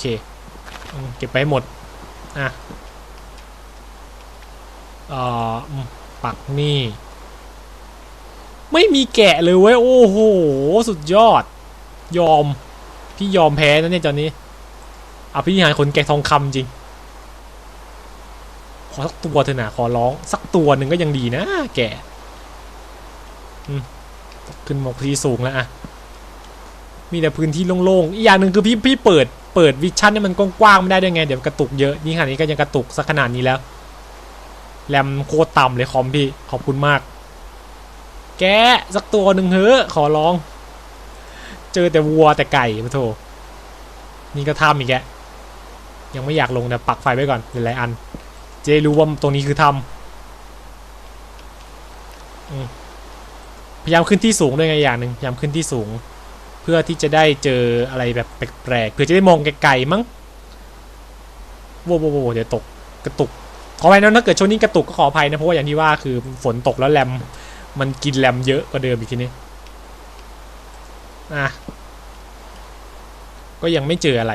เค เก็บไปหมด อะเอ่อปักนี่ ไม่มีแกะเลยเว้ย โอ้โห สุดยอด ยอม พี่ยอมแพ้นะเนี่ยตอนนี้อาพี่หารคนแกะทองคำจริง ขอสักตัวเถอะนะขอร้อง สักตัวหนึ่งก็ยังดีนะ แกะอืมขึ้นมาที่สูงแล้วอะมีแต่พื้นที่โล่งๆ อีกอย่างหนึ่งคือพี่พี่เปิด เปิดวิชั่นให้มันกว้างๆไม่ได้ด้วยไง เดี๋ยวกระตุกเยอะนี่ขนาดนี้ก็ยังกระตุกสักขนาดนี้แล้ว แรมโคตรต่ำเลยคอมพี่ ขอบคุณมาก แกสักตัวหนึ่งเถอขอร้อง เจอแต่วัวแต่ไก่มาโถนี่ก็ทำอีกแกะยังไม่อยากลงแต่ปักไฟไว้ก่อนหลายๆอัน เจรู้ว่าตรงนี้คือทำพยายามขึ้นที่สูงด้วยไงอย่างหนึ่งพยายามขึ้นที่สูง พื่อที่จะได้เจออะไรแบบแปลกๆเพื่อจะได้มองไกลๆมั้งโว้โว้โว้เดี๋ยวตกกระตุกขออภัยนะถ้าเกิดช่วงนี้กระตุกก็ขออภัยนะเพราะว่าอย่างที่ว่าคือฝนตกแล้วแรมมันกินแรมเยอะกว่าเดิมอีกทีนี้อะก็ยังไม่เจออะไร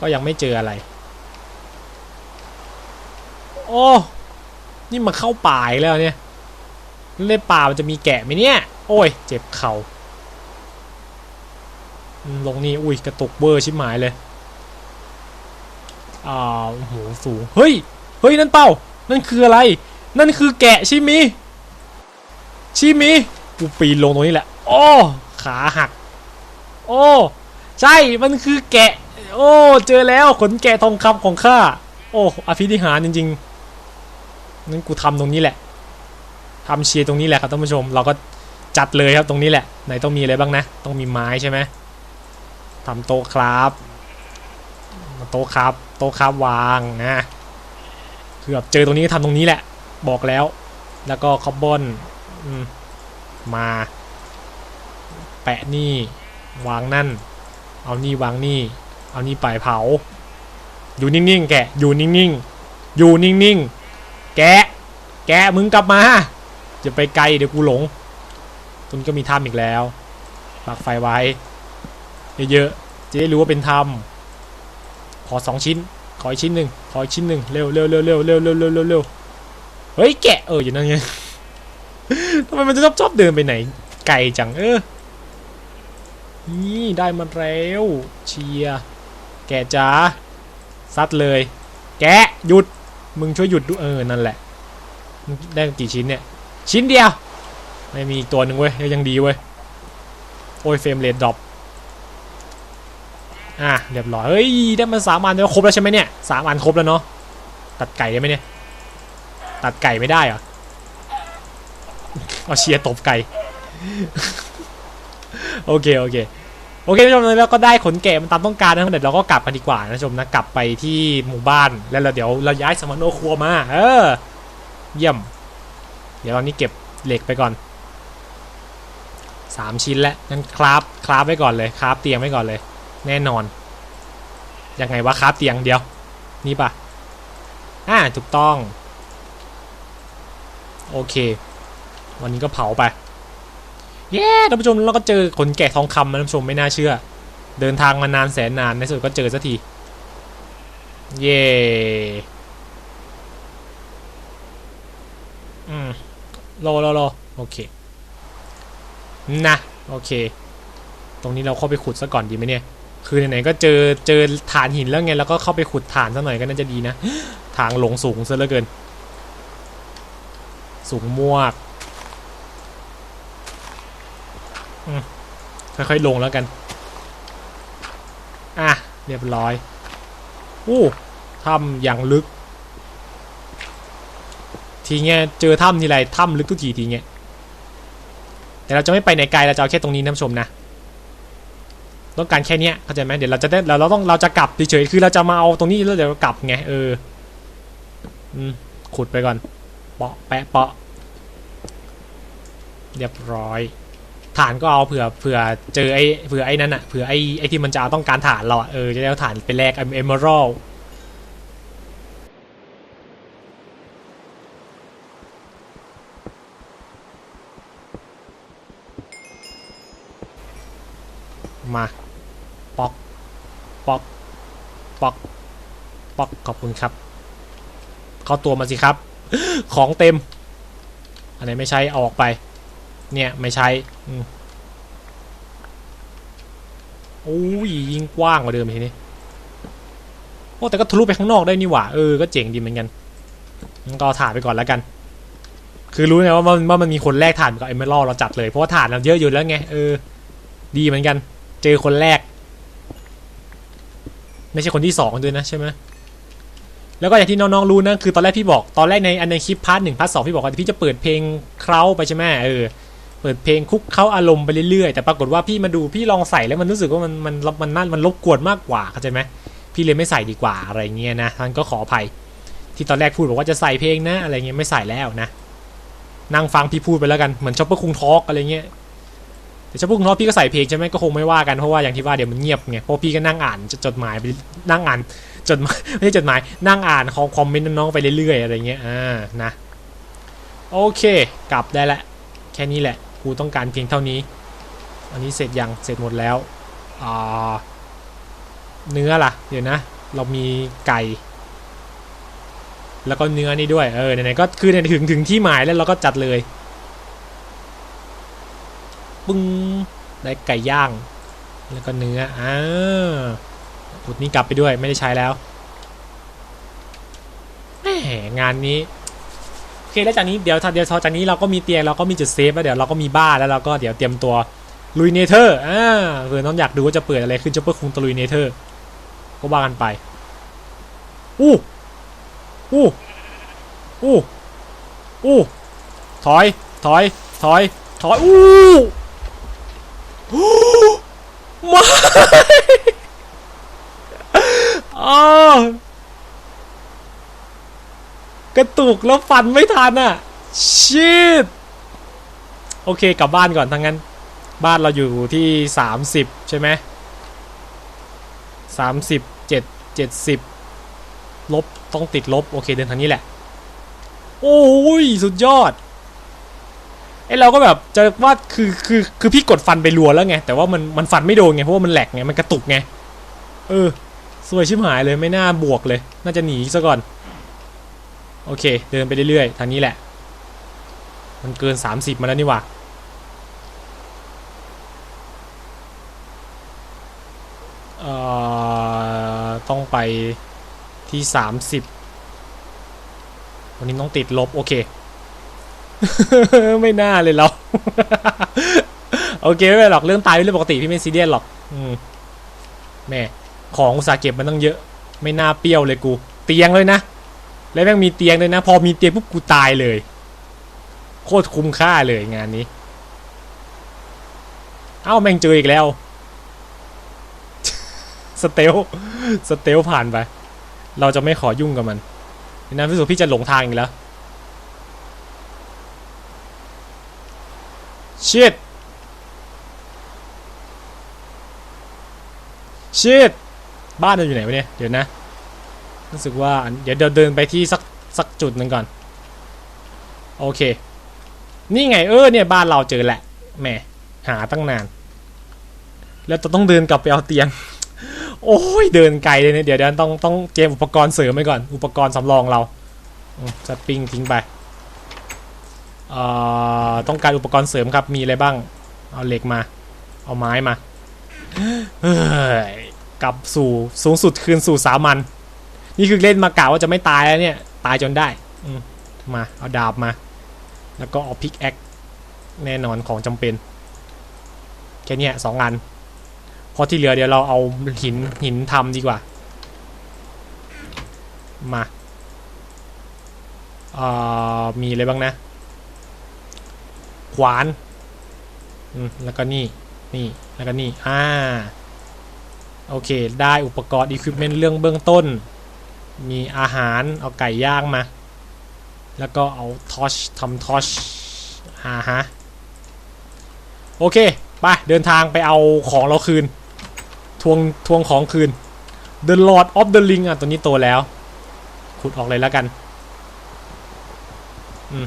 ก็ยังไม่เจออะไร โอ้ นี่มาเข้าป่าแล้วเนี่ยในป่ามันจะมีแกะไหมเนี่ย โอ้ย เจ็บเขา่าลงนี่อุ้ยกระตุกเบอร์ชิบหายเลยอ่าโอ้โหสูง เฮ้ย เฮ้ย นั่นเป้า นั่นคืออะไร นั่นคือแกะชิมิชิมิกูปีนลงตรงนี้แหละ โอ้ขาหัก โอ้ใช่ มันคือแกะ โอ้ เจอแล้วขนแกะทองคำของข้า โอ้ อภิธิหารจริงๆ นั่นกูทำตรงนี้แหละทำเชียร์ตรงนี้แหละครับท่านผู้ชม เราก็ จัดเลยครับตรงนี้แหละไหนต้องมีอะไรบ้างนะ ต้องมีไม้ใช่ไหมทำโต๊ะครับโต๊ะครับโต๊ะครับวางนะคือแบบเจอตรงนี้ก็ทำตรงนี้แหละ บอกแล้ว แล้วก็คอบบอนมา แปะนี่ วางนั่น เอานี่วางนี่ เอานี่ไปเผา อยู่นิ่งๆแกะอยู่นิ่งๆอยู่นิ่งๆแกะ แกะมึงกลับมาจะไปไกลเดี๋ยวกูหลง ตรงนี้ก็มีถ้ำอีกแล้วปักไฟไว้ เยอะๆจะได้รู้ว่าเป็นถ้ำขอสองชิ้น ขออีกชิ้นหนึ่งขออีกชิ้นหนึ่งเร็วเร็วเร็วเร็วเร็วเร็วเร็วเร็วเร็วเฮ้ยแกะเอออยู่นั่นไงทำไมมันจะชอบชอบเดินไปไหน ไกลจังเออนี่ได้มาแล้วเชียร์แกะจ้าซัดเลย แกะหยุดมึงช่วยหยุดดูเออนั่นแหละได้กี่ชิ้นเนี่ย ชิ้นเดียว ไม่มีอีกตัวหนึ่งเว้ยยังดีเว้ย โอ้ยเฟรมเรทดรอปอะเรียบร้อย เฮ้ย ได้มาสามอันแล้วครบแล้วใช่ไหมเนี่ยสามอันครบแล้วเนาะตัดไก่ได้ไหมเนี่ย ตัดไก่ไม่ได้เหรอเอาเชียร์ตบไก่ โอเค โอเคโอเคท่านผู้ชมแล้วก็ได้ขนแกะมันตามต้องการนะครับเดี๋ยวเราก็กลับกันดีกว่านะท่านผู้ชมนะกลับไปที่หมู่บ้านแล้วเราเดี๋ยวเราย้ายสมานโนครัวมา เออ เยี่ยม เดี๋ยวตอนนี้เก็บเหล็กไปก่อน สามชิ้นแล้วงั้นคราฟคราฟไว้ก่อนเลยคราฟเตียงไว้ก่อนเลย แน่นอน ยังไงวะคราฟเตียงเดียว นี่ปะอ่าถูกต้อง โอเค วันนี้ก็เผาไป เย้ท่านผู้ชมเราก็เจอขนแกะทองคำนะท่านผู้ชมไม่น่าเชื่อ เดินทางมานานแสนนานในสุดก็เจอสักที เย้อืมรอรอรอโอเค นะโอเค ตรงนี้เราเข้าไปขุดซะก่อนดีไหมเนี่ย คือไหนๆก็เจอเจอฐานหินแล้วไงแล้วก็เข้าไปขุดฐานซะหน่อยก็น่าจะดีนะ ทางหลงสูงซะเหลือเกิน สูงมวกค่อยๆลงแล้วกัน อะ เรียบร้อย อู้ถ้ำอย่างลึก ทีเงี้ยเจอถ้ำทีไรถ้ำลึกทุกทีทีเงี้ย แต่เราจะไม่ไปไหนไกลเราจะเอาแค่ตรงนี้นะผู้ชมนะต้องการแค่นี้เข้าใจไหมเดี๋ยวเราจะได้เราเราต้องเราจะกลับเฉยๆคือเราจะมาเอาตรงนี้แล้วเดี๋ยวกลับไงเอออืมขุดไปก่อนเปาะแปะเปาะเรียบร้อยฐานก็เอาเผื่อเผื่อเจอไอ้เผื่อไอ้นั่นอะเผื่อไอ้ไอ้ที่มันจะเอาต้องการฐานเราอเออจะได้เอาฐานไปแลกเอเมอรัล มาปอกปอกปอก ขอบคุณครับ เข้าตัวมาสิครับ ของเต็ม อันไหนไม่ใช้เอาออกไป เนี่ยไม่ใช้โอ้ยยิงกว้างกว่าเดิมทีนี้โอ้แต่ก็ทะลุไปข้างนอกได้นี่หว่า เออ ก็เจ๋งดีเหมือนกันงั้นก็ถ่านไปก่อนแล้วกัน คือรู้ไงว่ามันว่ามันมีคนแรกถ่านกับเอเมอรัลเราจัดเลย เพราะว่าถ่านเราเยอะอยู่แล้วไง เออ ดีเหมือนกัน เจอคนแรก ไม่ใช่คนที่สองด้วยนะใช่ไหมแล้วก็อย่างที่น้องๆรู้นะคือตอนแรกพี่บอกตอนแรกในอันในคลิปพาร์ทหนึ่งพาร์ทสองพี่บอกว่าพี่จะเปิดเพลงเคล้าไปใช่ไหมเออเปิดเพลงคุกเข้าอารมณ์ไปเรื่อยๆแต่ปรากฏว่าพี่มาดูพี่ลองใส่แล้วมันรู้สึกว่ามันมันมันนั่นมันรบกวนมากกว่าเข้าใจไหมพี่เลยไม่ใส่ดีกว่าอะไรเงี้ยนะท่านก็ขออภัย ที่ตอนแรกพูดบอกว่าจะใส่เพลงนะอะไรเงี้ยไม่ใส่แล้วนะนั่งฟังพี่พูดไปแล้วกันเหมือนชอปเปอร์คุงทอกอะไรเงี้ย แต่ชอปเปอร์คุงพี่ก็ใส่เพลงใช่ไหมก็คงไม่ว่ากันเพราะว่าอย่างที่ว่าเดี๋ยวมันเงียบไงเพราะพี่ก็นั่งอ่านจดหมายไปนั่งอ่านจดหมายไม่ใช่จดหมายนั่งอ่านคอมคอมเมนต์น้องๆไปเรื่อยๆอะไรเงี้ยอ่านะโอเค กลับได้ละแค่นี้แหละกูต้องการเพียงเท่านี้ อันนี้เสร็จยังเสร็จหมดแล้วอ่าเนื้อล่ะ เดี๋ยวนะ เรามีไก่ แล้วก็เนื้อนี่ด้วยเออไหนๆก็คือเนี่ยถึงถึงที่หมายแล้วเราก็จัดเลยปึ้ง ได้ไก่ย่าง แล้วก็เนื้ออ่าขุดนี้กลับไปด้วยไม่ได้ใช้แล้วแหมงานนี้โอเคแล้วจากนี้เดี๋ยวเดี๋ยวจากนี้เราก็มีเตียงเราก็มีจุดเซฟแล้วเดี๋ยวเราก็มีบ้านแล้วเราก็เดี๋ยวเตรียมตัวลุยเนเธอร์อ่าเผื่อน้องอยากดูว่าจะเปิดอะไรขึ้นจะเปิดคุงตะลุยเนเธอร์ก็ว่ากันไปอู้อู้อู้อู้ถอย ถอย ถอย ถอย อู้ ไม่อ้าวกระตุกแล้วฟันไม่ทันอะชิตโอเคกลับบ้านก่อนทั้งนั้น บ้านเราอยู่ที่ 30 ใช่ไหมสามสิบเจ็ดเจ็ดสิบลบต้องติดลบ โอเคเดินทางนี้แหละ โอ้ย สุดยอด ไอเราก็แบบจะว่าคือคือคือพี่กดฟันไปรัวแล้วไงแต่ว่ามันมันฟันไม่โดนไงเพราะว่ามันแหลกไงมันกระตุกไงเออสวยชิบหายเลยไม่น่าบวกเลย น่าจะหนีซะก่อน โอเค เดินไปเรื่อยๆทางนี้แหละ มันเกิน 30 มาแล้วนี่หว่าเอ่อต้องไปที่ 30 วันนี้ต้องติดลบ โอเค ไม่น่าเลยเรา โอเคไม่เป็นหรอกเรื่องตายเป็นเรื่องปกติพี่ไม่ซีเรียสหรอก อืมแม่ของอุตสาหเก็บมันตั้งเยอะ ไม่น่าเปรี้ยวเลยกู เตียงเลยนะ แล้วแม่งมีเตียงเลยนะ พอมีเตียงปุ๊บกูตายเลย โคตรคุ้มค่าเลยงานนี้ เอ้าแม่งเจออีกแล้ว สเตล สเตลผ่านไป เราจะไม่ขอยุ่งกับมันนนั้นพิสูจน์พี่จะหลงทางอีกแล้ว ชิดชิดบ้านเราอยู่ไหนวะเนี่ย เดี๋ยวนะ รู้สึกว่า เดี๋ยวเดินไปที่สักสักจุดหนึ่งก่อน โอเค นี่ไงเออเนี่ยบ้านเราเจอแหละ แหม หาตั้งนาน แล้วต้องเดินกลับไปเอาเตียง โอ้ยเดินไกลเลยเนี่ย เดี๋ยวเดี๋ยวต้องต้องเตรียมอุปกรณ์เสริมไว้ก่อน อุปกรณ์สำรองเราจะปิ้งทิ้งไป ต้องการอุปกรณ์เสริมครับมีอะไรบ้าง เอาเหล็กมา เอาไม้มาเฮ้ยกลับสู่สูงสุดคืนสู่สามัญนี่คือเล่นมากะว่าจะไม่ตายแล้วเนี่ย ตายจนได้อืมา เอาดาบมา แล้วก็เอาพิกแอคแน่นอนของจำเป็น แค่เนี้ยสองอัน พอที่เหลือเดี๋ยวเราเอาหินหินทำดีกว่า มาเอ่อมีอะไรบ้างนะ ขวานอืมแล้วก็นี่นี่แล้วก็นี่อ่าโอเค ได้อุปกรณ์อุปกรณ์เรื่องเบื้องต้น มีอาหารเอาไก่ย่างมา แล้วก็เอาทอชทำทอชอ่าฮะโอเคไปเดินทางไปเอาของเราคืน ทวงทวงของคืน The Lord of the Ring อะตัวนี้โตแล้ว ขุดออกเลยแล้วกัน อืม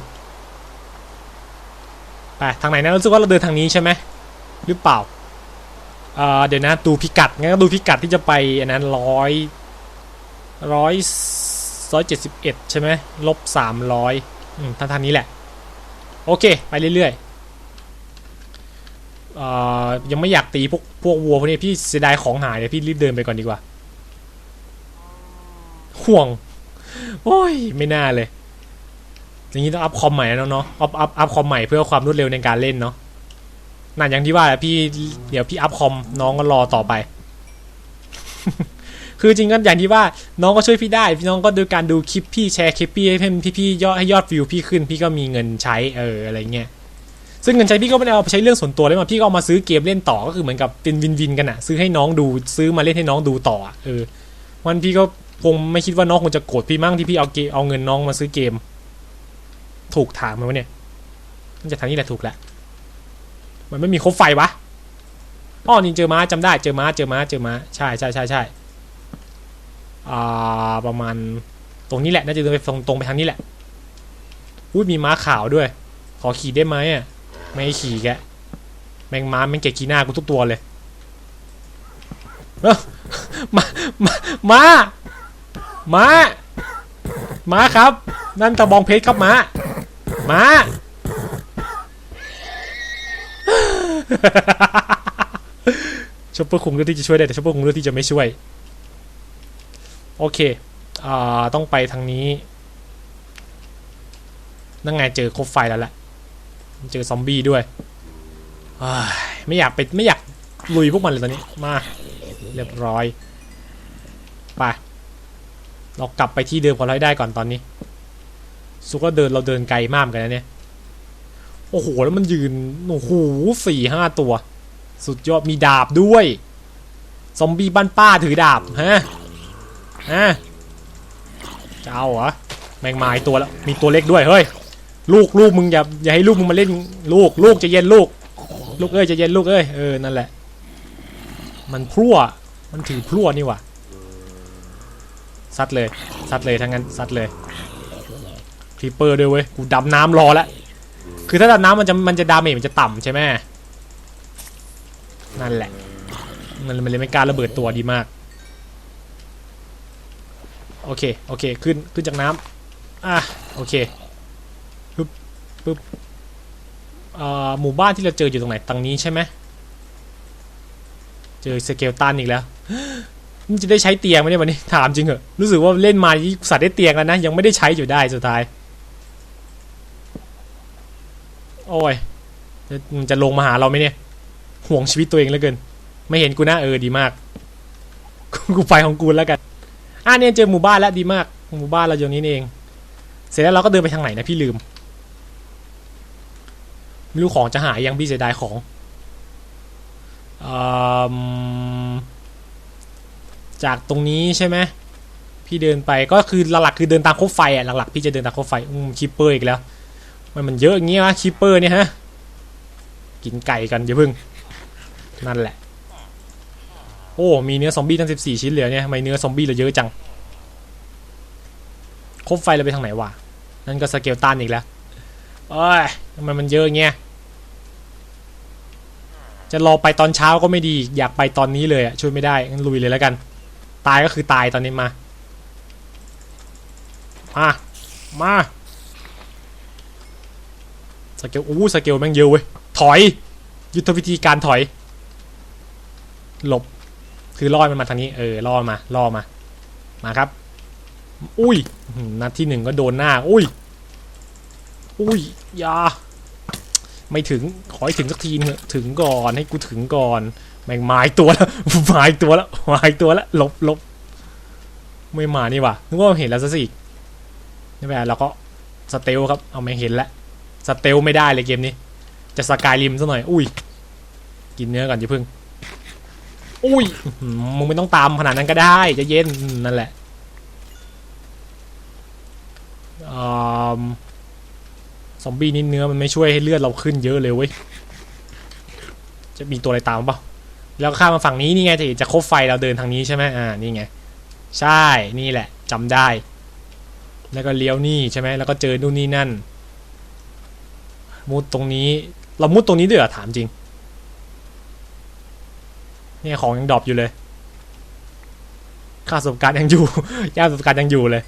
ไปทางไหนนะรู้สึกว่าเราเดินทางนี้ใช่ไหมหรือเปล่าอ่าเดี๋ยวนะดูพิกัดงั้นก็ดูพิกัดที่จะไปอันนั้นร้อยร้อยร้อยเจ็ดสิบเอ็ดใช่ไหมลบสามร้อยอืมทางทางนี้แหละ โอเค ไปเรื่อยๆอ่ายังไม่อยากตีพวกพวกวัวพวกนี้พี่เสียดายของหายเดี๋ยวพี่รีบเดินไปก่อนดีกว่าห่วง โอ้ย ไม่น่าเลย อย่างนี้ต้องอัพคอมใหม่แล้วเนาะอัพอัพอัพคอมใหม่เพื่อความรวดเร็วในการเล่นเนาะนั่นอย่างที่ว่าแหละพี่เดี๋ยวพี่อัพคอมน้องก็รอต่อไป คือจริงก็อย่างที่ว่าน้องก็ช่วยพี่ได้ พี่น้องก็โดยการดูคลิปพี่แชร์คลิปพี่ให้พี่พี่ยอดให้ยอดวิวพี่ขึ้น พี่ก็มีเงินใช้เอออะไรเงี้ยซึ่งเงินใช้พี่ก็ไม่ได้เอาไปใช้เรื่องส่วนตัวเลยมาพี่ก็เอามาซื้อเกมเล่นต่อก็คือเหมือนกับเป็นวินวินกันอะซื้อให้น้องดูซื้อมาเล่นให้น้องดูต่อเออวันพี่ก็คงไม่คิดว่าน้องคงจะโกรธพี่มั่งที่พี่เอาเกมเอาเงินน้องมาซื้อเกม ถูกทางไหมวะเนี่ยมันจะทางนี้แหละถูกแหละมันไม่มีคบไฟวะอ้อนี่เจอม้าจำได้เจอม้าเจอม้าเจอม้าใช่ใช่ใช่ใช่อ่าประมาณตรงนี้แหละน่าจะเดินไปตรงตรงไปทางนี้แหละอุ้ยมีม้าขาวด้วย ขอขี่ได้ไหมอะไม่ขี่แกแมงม้าแมงเกะกีหน้ากูทุกตัวเลยเอ้ามามามามามาครับ นั่นตะบองเพชรครับม้า มาชอปเปอร์คงเลือกที่จะช่วยได้แต่ชอปเปอร์คงเลือกที่จะไม่ช่วย โอเคอ่าต้องไปทางนี้นั่งไงเจอครบไฟแล้วแหละเจอซอมบี้ด้วยไม่อยากไปไม่อยากลุยพวกมันเลยตอนนี้มาเรียบร้อยไปเรากลับไปที่เดิมขอเราให้ได้ก่อนตอนนี้ สุก็เดินเราเดินไกลมากกันนะเนี่ย โอ้โห แล้วมันยืน โอ้โหสี่ห้าตัว สุดยอดมีดาบด้วย ซอมบี้บ้านป้าถือดาบ ฮะ ฮะจะเอาเหรอ แมงไม้ตัวแล้ว มีตัวเล็กด้วย เฮ้ย ลูกลูกมึงอย่าอย่าให้ลูกมึงมาเล่น ลูกลูกจะเย็นลูก ลูกเอ้ยจะเย็นลูกเอ้ย เออ นั่นแหละ มันพลั่ว มันถือพลั่วนี่ว่ะซัดเลยซัดเลยทั้งนั้นซัดเลย คลิปเปอร์ด้วยเว้ย กูดำน้ำรอแล้ว คือถ้าดำน้ำมันจะมันจะดาเมจมันจะต่ำใช่ไหมนั่นแหละ มันมันเลยไม่กล้าระเบิดตัวดีมาก โอเค โอเค ขึ้น ขึ้นจากน้ำอะ โอเคปึ๊บปึ๊บอ่อหมู่บ้านที่เราเจออยู่ตรงไหนตรงนี้ใช่ไหมเจอสเกลตันอีกแล้วมันจะได้ใช้เตียงไหมเนี่ยวันนี้ถามจริงเหอะรู้สึกว่าเล่นมาที่สัตว์ได้เตียงแล้วนะ ยังไม่ได้ใช้อยู่ได้สุดท้าย โอ้ยมันจะลงมาหาเราไหมเนี่ย ห่วงชีวิตตัวเองเหลือเกิน ไม่เห็นกูนะเออดีมาก กูไปของกูแล้วกัน อะเนี่ยเจอหมู่บ้านแล้วดีมาก หมู่บ้านเราอยู่นี้เอง เสร็จแล้วเราก็เดินไปทางไหนนะพี่ลืม ไม่รู้ของจะหายยังพี่เสียดายของจากตรงนี้ใช่ไหมพี่เดินไปก็คือหลักๆคือเดินตามโคบไฟอะหลักๆพี่จะเดินตามโคบไฟอืมคิปเปอร์อีกแล้ว มันมันเยอะอย่างงี้วะคิปเปอร์เนี่ยฮะ กินไก่กันอย่าพึ่ง นั่นแหละ โอ้ มีเนื้อซอมบี้ตั้ง14ชิ้นเหลือเนี่ยทำไมเนื้อซอมบี้เราเยอะจัง คบไฟเราไปทางไหนวะ นั่นก็สเกลตันอีกแล้วเอ้ยทำไมมันเยอะเงี้ย จะรอไปตอนเช้าก็ไม่ดี อยากไปตอนนี้เลยอะช่วยไม่ได้งั้นลุยเลยแล้วกัน ตายก็คือตายตอนนี้มา มา มา สเกลอู้สเกลแม่งเยอะเว้ย ถอย ยุทธวิธีการถอย หลบ คือล่อมันมาทางนี้ เออล่อมาล่อมา มาครับ อุ้ยนัดที่หนึ่งก็โดนหน้า อุ้ย อุ้ยอยาไม่ถึง ขอให้ถึงสักทีเถอะถึงก่อน ให้กูถึงก่อน แม่งไม้ตัวแล้วไม้ตัวแล้วไม้ตัวแล้วหลบหลบไม่มานี่ว่ะนึกว่าเห็นแล้วซะสิไม่เป็นไรเราก็สเตลครับ เอาไม่เห็นแล้ว สเตลไม่ได้เลยเกมนี้ จะสกายริมซะหน่อย อุ้ย กินเนื้อก่อนอย่าพึ่ง อุ้ย มึงไม่ต้องตามขนาดนั้นก็ได้จะเย็นนั่นแหละอซอมบี้นี่เนื้อมันไม่ช่วยให้เลือดเราขึ้นเยอะเลยเว้ย จะมีตัวอะไรตามเปล่าแล้วข้ามมาฝั่งนี้นี่ไงจะเห็นจะคบไฟเราเดินทางนี้ใช่ไหมอ่า นี่ไง ใช่ นี่แหละจำได้ แล้วก็เลี้ยวนี่ใช่ไหมแล้วก็เจอนู่นนี่นั่น มุดตรงนี้ เรามุดตรงนี้ด้วยเหรอถามจริง เนี่ยของยังดรอปอยู่เลย ค่าประสบการณ์ยังอยู่ ย่าประสบการณ์ยังอยู่เลย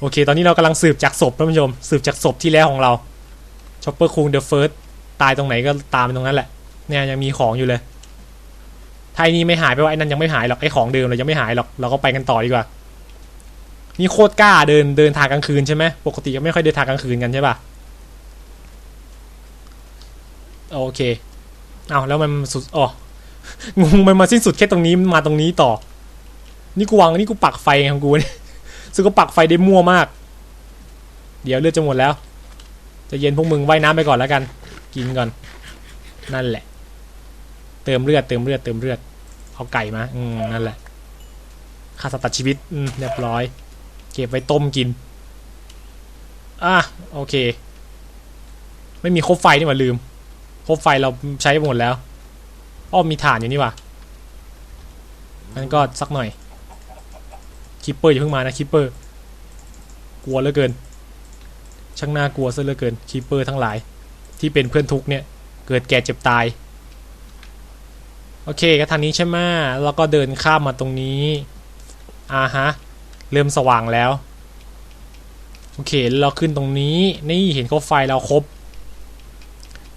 โอเค ตอนนี้เรากำลังสืบจากศพท่านผู้ชม สืบจากศพที่แล้วของเราชอปเปอร์คุงเดอะเฟิร์สตายตรงไหนก็ตามตรงนั้นแหละ เนี่ยยังมีของอยู่เลยถ้าไอ้นี่ไม่หายไปว่าไอ้นั่นยังไม่หายหรอกไอ้ของเดิมเรายังไม่หายหรอกเราก็ไปกันต่อดีกว่า นี่โคตรกล้าเดินเดินทางกลางคืนใช่ไหมปกติก็ไม่ค่อยเดินทางกลางคืนกันใช่ปะ โอเค เอาแล้วมันสุดอ๋องงมันมาสิ้นสุดแค่ตรงนี้มันมาตรงนี้ต่อ นี่กูวางนี่กูปักไฟของกูเนี่ยซึ่งก็ปักไฟได้มั่วมาก เดี๋ยวเลือดจะหมดแล้ว จะเย็นพวกมึงว่ายน้ำไปก่อนแล้วกัน กินก่อน นั่นแหละ เติมเลือดเติมเลือดเติมเลือด เอาไก่มา อืมนั่นแหละค่าสัตว์ตัดชีวิต อืมเรียบร้อย เก็บไว้ต้มกิน อะโอเค ไม่มีคบไฟนี่หว่าลืม คบไฟเราใช้หมดแล้วอ้อมีถ่านอยู่นี่ว่ะงั้นก็สักหน่อยคิปเปอร์อย่าเพิ่งมานะคิปเปอร์ กลัวเหลือเกิน ช่างน่ากลัวซะเหลือเกินคิปเปอร์ทั้งหลาย ที่เป็นเพื่อนทุกเนี่ย เกิดแก่เจ็บตาย โอเคก็ทางนี้ใช่ไหมแล้วก็เดินข้ามมาตรงนี้อ่าฮะ เริ่มสว่างแล้ว โอเคเราขึ้นตรงนี้ นี่เห็นเขาไฟเราครบ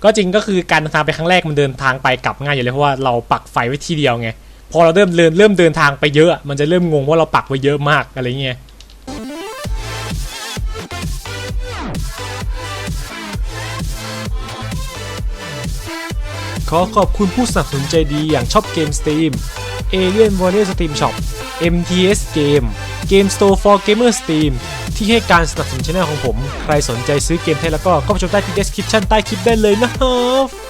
ก็จริงก็คือการเดินทางไปครั้งแรกมันเดินทางไปกลับง่ายอยู่เลยเพราะว่าเราปักไฟไว้ที่เดียวไงพอเราเริ่มเดินเริ่มเดินทางไปเยอะ มันจะเริ่มงงว่าเราปักไว้เยอะมากอะไรเงี้ยขอขอบคุณผู้สนับสนุนใจดีอย่างช็อปเกมสตรีม Alien Warrior Steam Shop MTS Game Game Store for Gamer Steam ที่ให้การสนับสนุนช่องของผม ใครสนใจซื้อเกมไทยแล้วก็เข้าไปชมได้ที่ description ใต้คลิปได้เลยนะครับ